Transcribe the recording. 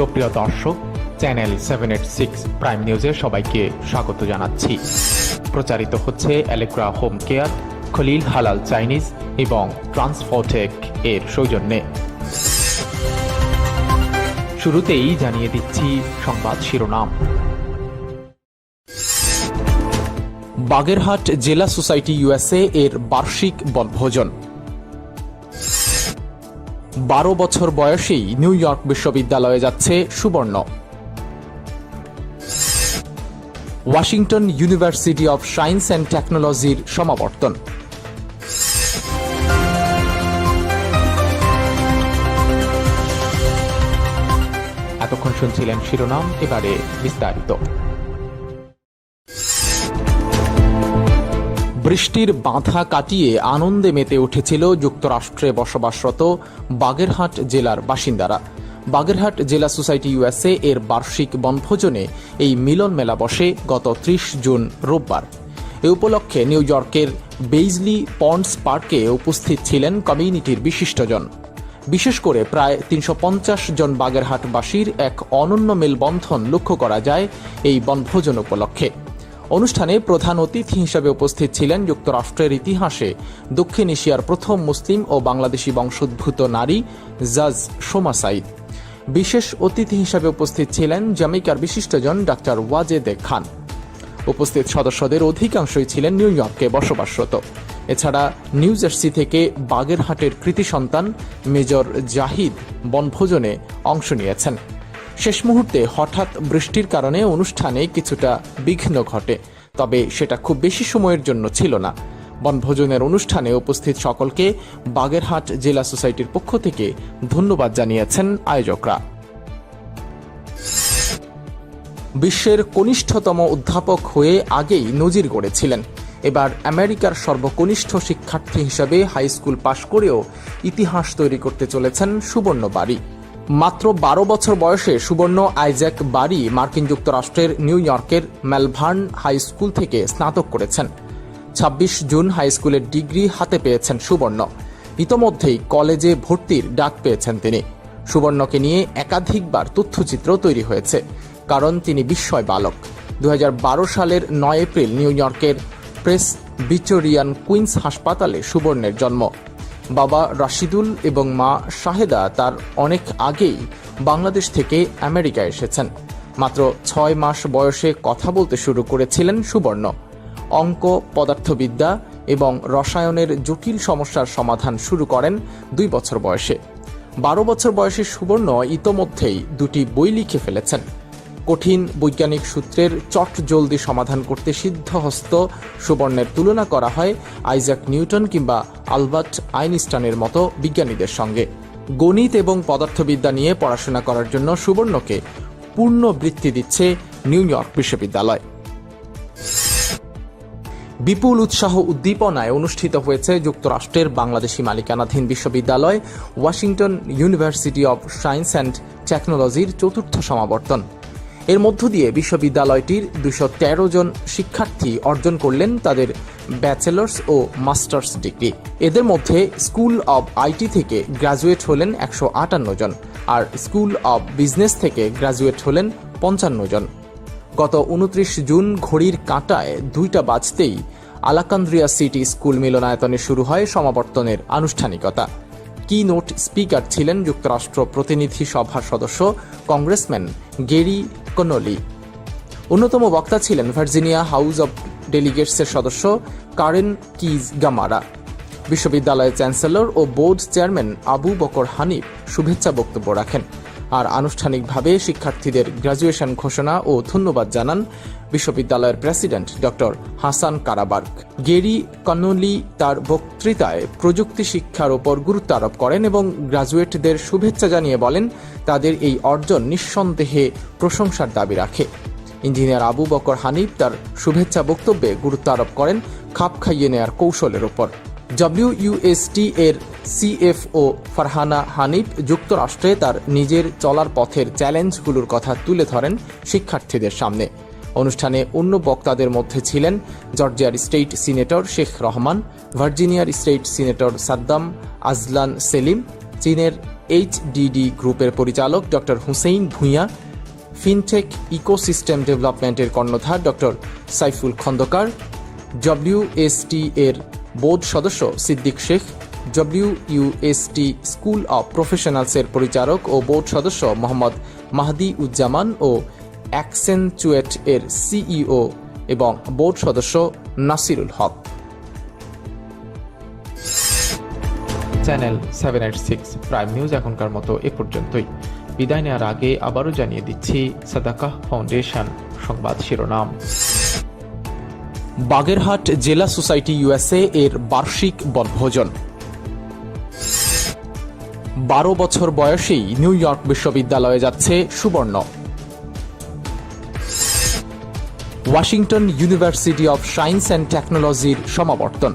সুপ্রিয় দর্শক, channel seven eight six prime নিউজে সবাইকে স্বাগত জানাচ্ছি। প্রচারিত হচ্ছে অ্যালেক্রা হোম কেয়ার খলিল হালাল চাইনিজ এবং ট্রান্সফোটেক এর সৌজন্যে। শুরুতেই জানিয়ে দিচ্ছি সংবাদ শিরোনাম। বাগেরহাট জেলা সোসাইটি ইউএসএ এর বার্ষিক বনভোজন। বারো বছর বয়সেই নিউ ইয়র্ক বিশ্ববিদ্যালয়ে যাচ্ছে Subarna. Washington University of Science and টেকনোলজির সমাবর্তন। এতক্ষণ শুনছিলেন শিরোনাম, এবারে বিস্তারিত। বৃষ্টির বাধা কাটিয়ে আনন্দে মেতে উঠেছিল যুক্তরাষ্ট্রে বসবাসরত বাগেরহাট জেলার বাসিন্দারা। বাগেরহাট জেলা সোসাইটি ইউএসএ এর বার্ষিক বনভোজনে এই মিলন মেলা বসে গত ত্রিশ জুন রোববার। এ উপলক্ষে নিউ ইয়র্কের বেইজলি পন্ডস পার্কে উপস্থিত ছিলেন কমিউনিটির বিশিষ্টজন। বিশেষ করে প্রায় তিনশো পঞ্চাশ জন বাগেরহাটবাসীর এক অনন্য মেলবন্ধন লক্ষ্য করা যায় এই বনভোজন উপলক্ষে। অনুষ্ঠানে প্রধান অতিথি হিসেবে উপস্থিত ছিলেন যুক্তরাষ্ট্রের ইতিহাসে দক্ষিণ এশিয়ার প্রথম মুসলিম ও বাংলাদেশি বংশোদ্ভূত নারী জাজ সোমা সাইদ বিশেষ অতিথি হিসেবে উপস্থিত ছিলেন জামিকার বিশিষ্টজন ডাক্তার ওয়াজেদে খান। উপস্থিত সদস্যদের অধিকাংশই ছিলেন নিউ ইয়র্কে বসবাসরত। এছাড়া নিউ জার্সি থেকে বাগেরহাটের কৃতি সন্তান মেজর জাহিদ বনভোজনে অংশ নিয়েছেন। শেষ মুহূর্তে হঠাৎ বৃষ্টির কারণে অনুষ্ঠানে কিছুটা বিঘ্ন ঘটে, তবে সেটা খুব বেশি সময়ের জন্য ছিল না। বনভোজনের অনুষ্ঠানে উপস্থিত সকলকে বাগেরহাট জেলা সোসাইটির পক্ষ থেকে ধন্যবাদ জানিয়েছেন আয়োজকরা। বিশ্বের কনিষ্ঠতম অধ্যাপক হয়ে আগেই নজির গড়েছিলেন। এবার আমেরিকার সর্বকনিষ্ঠ শিক্ষার্থী হিসাবে হাই স্কুল পাশ করেও ইতিহাস তৈরি করতে চলেছেন সুবর্ণ বাড়ি। মাত্র বারো বছর বয়সে সুবর্ণ আইজ্যাক বাড়ি মার্কিন যুক্তরাষ্ট্রের নিউ ইয়র্কের মেলভার্ন হাই স্কুল থেকে স্নাতক করেছেন। ছাব্বিশ জুন হাই স্কুলের ডিগ্রি হাতে পেয়েছেন সুবর্ণ। ইতোমধ্যেই কলেজে ভর্তির ডাক পেয়েছেন তিনি। সুবর্ণকে নিয়ে একাধিকবার তথ্যচিত্র তৈরি হয়েছে, কারণ তিনি বিস্ময় বালক। দু হাজার বারো সালের নয় এপ্রিল নিউ ইয়র্কের প্রেস ভিক্টোরিয়ান কুইন্স হাসপাতালে সুবর্ণের জন্ম। বাবা রাশিদুল এবং মা শাহেদা তার অনেক আগেই বাংলাদেশ থেকে আমেরিকা এসেছেন। মাত্র ছয় মাস বয়সে কথা বলতে শুরু করেছিলেন সুবর্ণ। অঙ্ক, পদার্থবিদ্যা এবং রসায়নের জটিল সমস্যার সমাধান শুরু করেন দুই বছর বয়সে। বারো বছর বয়সে সুবর্ণ ইতোমধ্যেই দুটি বই লিখে ফেলেছেন। কঠিন বৈজ্ঞানিক সূত্রের চট জলদি সমাধান করতে সিদ্ধহস্ত সুবর্ণের তুলনা করা হয় আইজাক নিউটন কিংবা আলবার্ট আইনস্টাইনের মতো বিজ্ঞানীদের সঙ্গে। গণিত এবং পদার্থবিদ্যা নিয়ে পড়াশোনা করার জন্য সুবর্ণকে পূর্ণ বৃত্তি দিচ্ছে নিউ ইয়র্ক বিশ্ববিদ্যালয়। বিপুল উৎসাহ উদ্দীপনায় অনুষ্ঠিত হয়েছে যুক্তরাষ্ট্রের বাংলাদেশি মালিকানাধীন বিশ্ববিদ্যালয়, Washington University of Science and টেকনোলজির চতুর্থ সমাবর্তন। এর মধ্য দিয়ে বিশ্ববিদ্যালয়টির দুশো তেরো জন শিক্ষার্থী অর্জন করলেন তাদের ব্যাচেলার্স ও মাস্টার্স ডিগ্রি। এদের মধ্যে স্কুল অব আইটি থেকে গ্রাজুয়েট হলেন একশো আটান্ন জন আর স্কুল অব বিজনেস থেকে গ্রাজুয়েট হলেন পঞ্চান্ন জন। গত উনত্রিশ জুন ঘড়ির কাঁটায় দুইটা বাজতেই আলাকান্দ্রিয়া সিটি স্কুল মিলনায়তনে শুরু হয় সমাবর্তনের আনুষ্ঠানিকতা। কি নোট স্পিকার ছিলেন যুক্তরাষ্ট্র প্রতিনিধি সভার সদস্য, কংগ্রেসম্যান গেরি কনলি। অন্যতম বক্তা ছিলেন ভার্জিনিয়া হাউস অব ডেলিগেটসের সদস্য কারেন কিজ গামারা। বিশ্ববিদ্যালয়ের চ্যান্সেলর ও বোর্ড চেয়ারম্যান আবু বকর হানিফ শুভেচ্ছা বক্তব্য রাখেন। আর আনুষ্ঠানিকভাবে শিক্ষার্থীদের গ্র্যাজুয়েশন ঘোষণা ও ধন্যবাদ জানান বিশ্ববিদ্যালয়ের president doctor Hasan Karaburg. Gary Connolly তার বক্তৃতায় প্রযুক্তি শিক্ষার ওপর গুরুত্ব আরোপ করেন এবং গ্রাজুয়েটদের শুভেচ্ছা জানিয়ে বলেন, তাদের এই অর্জন নিঃসন্দেহে প্রশংসার দাবি রাখে। ইঞ্জিনিয়ার আবু বকর হানিফ তার শুভেচ্ছা বক্তব্যে গুরুত্ব আরোপ করেন, খাপ খাইয়ে নেয়ার কৌশলের ওপর। ডব্লিউইউএসটি এর সিএফও ফারহানা হানিফ যুক্তরাষ্ট্রে তার নিজের চলার পথের চ্যালেঞ্জগুলোর কথা তুলে ধরেন শিক্ষার্থীদের সামনে। অনুষ্ঠানে অন্য বক্তাদের মধ্যে ছিলেন জর্জিয়ার স্টেট সিনেটর শেখ রহমান, ভার্জিনিয়ার স্টেট সিনেটর সাদ্দাম আজলান সেলিম, চীনের এইচডিডি গ্রুপের পরিচালক doctor Hussain Bhuiyan, fintech ecosystem ডেভেলপমেন্টের কর্ণধার ডক্টর সাইফুল খন্দকার ডব্লিউএসটি এর বোর্ড সদস্য Siddique Sheikh WUST school of প্রফেশনালসের পরিচালক ও বোর্ড সদস্য মোহাম্মদ মাহদি উজ্জামান ও অ্যাকসেনচুয়েট এর সিইও এবং বোর্ড সদস্য Nasirul Haque. Channel seven eight six prime news এখনকার মতো এ পর্যন্তই। বিদায় নেওয়ার আগে আবারও জানিয়ে দিচ্ছি সাদাকাহ ফাউন্ডেশন সংবাদ শিরোনাম। বাগেরহাট জেলা সোসাইটি ইউএসএ এর বার্ষিক বনভোজন। বারো বছর বয়সেই নিউ ইয়র্ক বিশ্ববিদ্যালয়ে যাচ্ছে Subarna. Washington University of Science and টেকনোলজির সমাবর্তন।